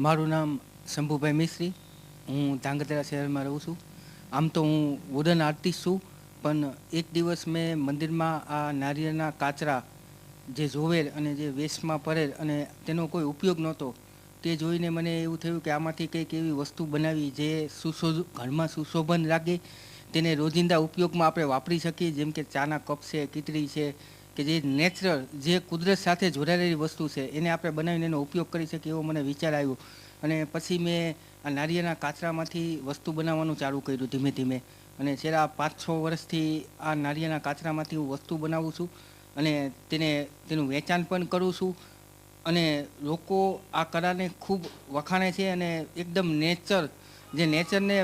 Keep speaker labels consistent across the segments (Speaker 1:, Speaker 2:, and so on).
Speaker 1: મારું નામ શંભુભાઈ મિસ્ત્રી હું ધાંગધ્રા શહેરમાં રહું છું. આમ તો હું વુડન આર્ટિસ્ટ છું, પણ એક દિવસ મેં મંદિરમાં આ નારિયેળના કાચરા જે જોવેલ અને જે વેસ્ટમાં પરેલ અને તેનો કોઈ ઉપયોગ નહોતો, તે જોઈને મને એવું થયું કે આમાંથી કંઈક એવી વસ્તુ બનાવી જે સુશો ઘરમાં સુશોભન લાગે તેને રોજિંદા ઉપયોગમાં આપણે વાપરી શકીએ, જેમ કે ચાના કપ છે કીટડી છે કે જે નેચરલ, જે કુદરત સાથે જોડાયેલી વસ્તુ છે, એને આપણે બનાવીને એનો ઉપયોગ કરી શકીએ એવો મને વિચાર આવ્યો. અને પછી મેં આ નારિયેળના કાચરામાંથી વસ્તુ બનાવવાનું ચાલુ કર્યું ધીમે ધીમે. અને છેલ્લા પાંચ છ વર્ષથી આ નારિયેળના કાચરામાંથી હું વસ્તુ બનાવું છું અને તેને, તેનું વેચાણ પણ કરું છું. અને લોકો આ કલાને ખૂબ વખાણે છે અને એકદમ નેચર જે નેચરને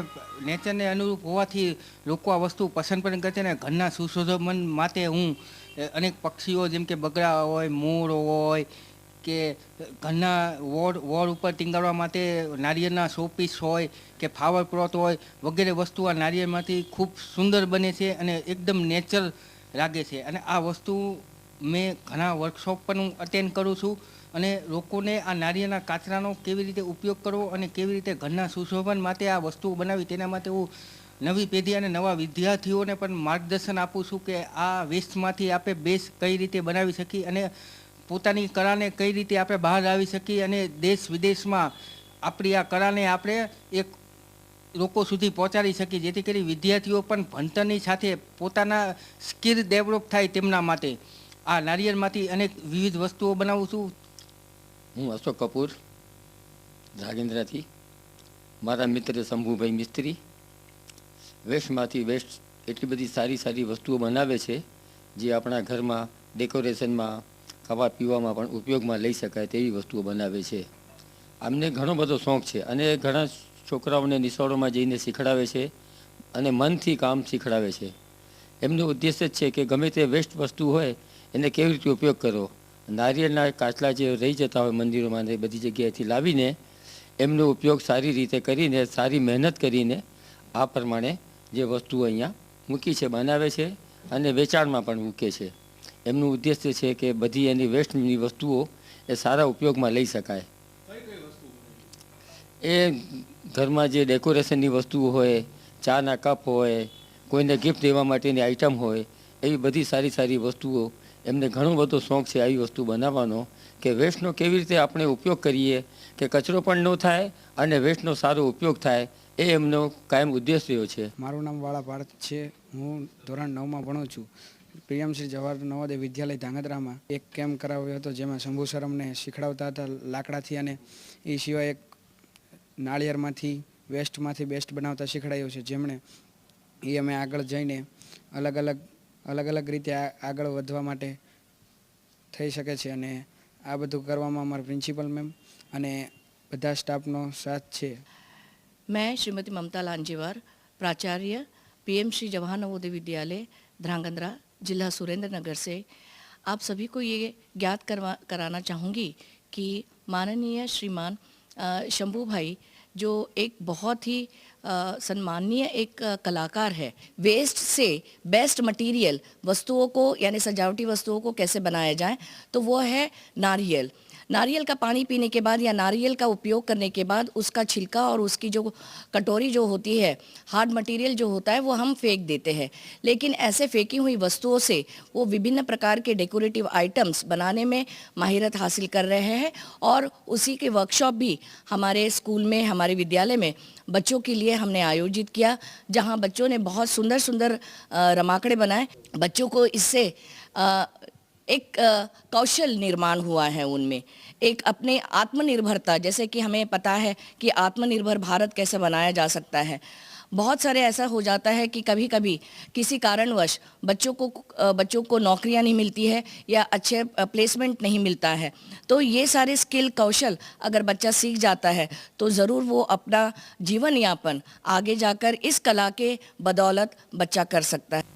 Speaker 1: નેચરને અનુરૂપ હોવાથી લોકો આ વસ્તુ પસંદ પણ કરે છે અને ઘરના સુશોભન માટે હું અનેક પક્ષીઓ જેમ કે બગડા હોય, મોર હોય કે ઘરના વોડ વોડ ઉપર ટીંગાડવા માટે નારિયેળના શોપીસ હોય કે ફ્લાવર પ્લોટ હોય વગેરે વસ્તુ આ નારિયેળમાંથી ખૂબ સુંદર બને છે અને એકદમ નેચર લાગે છે. અને આ વસ્તુ મેં ઘણા વર્કશોપ પણ હું અટેન્ડ કરું છું. અને લોકોને આ નારિયેળના કાચરાનો કેવી રીતે ઉપયોગ કરવો અને કેવી રીતે ઘરના સુશોભન માટે આ વસ્તુઓ બનાવી તેના માટે હું નવી પેઢી અને નવા વિદ્યાર્થીઓને પણ માર્ગદર્શન આપું છું કે આ વેસ્ટમાંથી આપણે બેસ કઈ રીતે બનાવી શકીએ અને પોતાની કળાને કઈ રીતે આપણે બહાર લાવી શકીએ અને દેશ વિદેશમાં આપણી આ કળાને આપણે એક લોકો સુધી પહોંચાડી શકીએ, જેથી કરી વિદ્યાર્થીઓ પણ ભણતરની સાથે પોતાના સ્કિલ ડેવલપ થાય તેમના માટે. આ નારિયેળમાંથી અનેક વિવિધ વસ્તુઓ બનાવું છું.
Speaker 2: હું અશોક કપૂર રાગેન્દ્રથી મારા મિત્ર શંભુભાઈ મિસ્ત્રી. વેસ્ટમાંથી વેસ્ટ એટલી બધી સારી સારી વસ્તુઓ બનાવે છે, જે આપણા ઘરમાં ડેકોરેશનમાં, ખાવા પીવામાં પણ ઉપયોગમાં લઈ શકાય તેવી વસ્તુઓ બનાવે છે. અમને ઘણો બધો શોખ છે અને ઘણા છોકરાઓને નિશાળોમાં જઈને શીખડાવે છે અને મનથી કામ શીખડાવે છે. એમનો ઉદ્દેશ્ય જ છે કે ગમે તે વેસ્ટ વસ્તુ હોય, એને કેવી રીતે ઉપયોગ કરો નારિયેળના કાચલા જે રહી જતા હોય મંદિરોમાં બધી જગ્યાએથી લાવીને એમનો ઉપયોગ સારી રીતે કરીને, સારી મહેનત કરીને આ પ્રમાણે જે વસ્તુઓ અહીંયા મૂકી છે, બનાવે છે અને વેચાણમાં પણ મૂકે છે. એમનું ઉદ્દેશ્ય છે કે બધી એની વેસ્ટની વસ્તુઓ એ સારા ઉપયોગમાં લઈ શકાય. એ ઘરમાં જે ડેકોરેશનની વસ્તુઓ હોય ચાના કપ હોય, કોઈને ગિફ્ટ દેવા માટેની આઈટમ હોય, એવી બધી સારી સારી વસ્તુઓ એમને ઘણો બધો શોખ છે આવી વસ્તુ બનાવવાનો કે વેસ્ટનો કેવી રીતે આપણે ઉપયોગ કરીએ કે કચરો પણ ન થાય અને વેસ્ટનો સારો ઉપયોગ થાય એ એમનો કાયમ ઉદ્દેશ રહ્યો છે.
Speaker 3: મારું નામ વાળા ભારત છે. હું ધોરણ નવમાં ભણું છું. પ્રિયમ શ્રી જવાહર નવોદય વિદ્યાલય ધાંગધ્રામાં એક કેમ્પ કરાવ્યો હતો જેમાં શંભુ સર શીખડાવતા હતા લાકડાથી અને એ સિવાય એક નાળિયેરમાંથી, વેસ્ટમાંથી બેસ્ટ બનાવતા શીખડાયું છે. જેમણે એ અમે આગળ જઈને અલગ અલગ અલગ અલગ રીતે આ- આગળ વધવા માટે થઈ શકે છે અને આ બધું કરવામાં અમારા પ્રિન્સિપલ મેમ અને બધા સ્ટાફનો સાથ છે
Speaker 4: मैं श्रीमती ममता लांजेवार प्राचार्य पीएम श्री जवाहर नवोदय विद्यालय ध्रांगंद्रा जिला सुरेंद्र नगर से आप सभी को ये ज्ञात करवा कराना चाहूँगी कि माननीय श्रीमान अ, शंभू भाई जो एक बहुत ही अ, सम्माननीय एक अ, कलाकार है वेस्ट से बेस्ट मटेरियल वस्तुओं को यानी सजावटी वस्तुओं को कैसे बनाया जाए तो वो है नारियल नारियल का पानी पीने के बाद या नारियल का उपयोग करने के बाद उसका छिलका और उसकी जो कटोरी जो होती है हार्ड मटेरियल जो होता है, वो हम फेंक देते हैं। लेकिन ऐसे फेंकी हुई वस्तुओं से वो विभिन्न प्रकार के डेकोरेटिव आइटम्स बनाने में माहिरत हासिल कर रहे हैं और उसी के वर्कशॉप भी हमारे स्कूल में, हमारे विद्यालय में बच्चों के लिए हमने आयोजित किया, जहाँ बच्चों ने बहुत सुंदर सुंदर रमाकड़े बनाए। बच्चों को इससे एक कौशल निर्माण हुआ है उनमें। एक अपने आत्मनिर्भरता, जैसे कि हमें पता है कि आत्मनिर्भर भारत कैसे बनाया जा सकता है। बहुत सारे ऐसा हो जाता है कि कभी कभी किसी कारणवश बच्चों को बच्चों को नौकरियाँ नहीं मिलती है या अच्छे प्लेसमेंट नहीं मिलता है। तो ये सारे स्किल, कौशल अगर बच्चा सीख जाता है तो ज़रूर वो अपना जीवन यापन आगे जाकर इस कला के बदौलत बच्चा कर सकता है।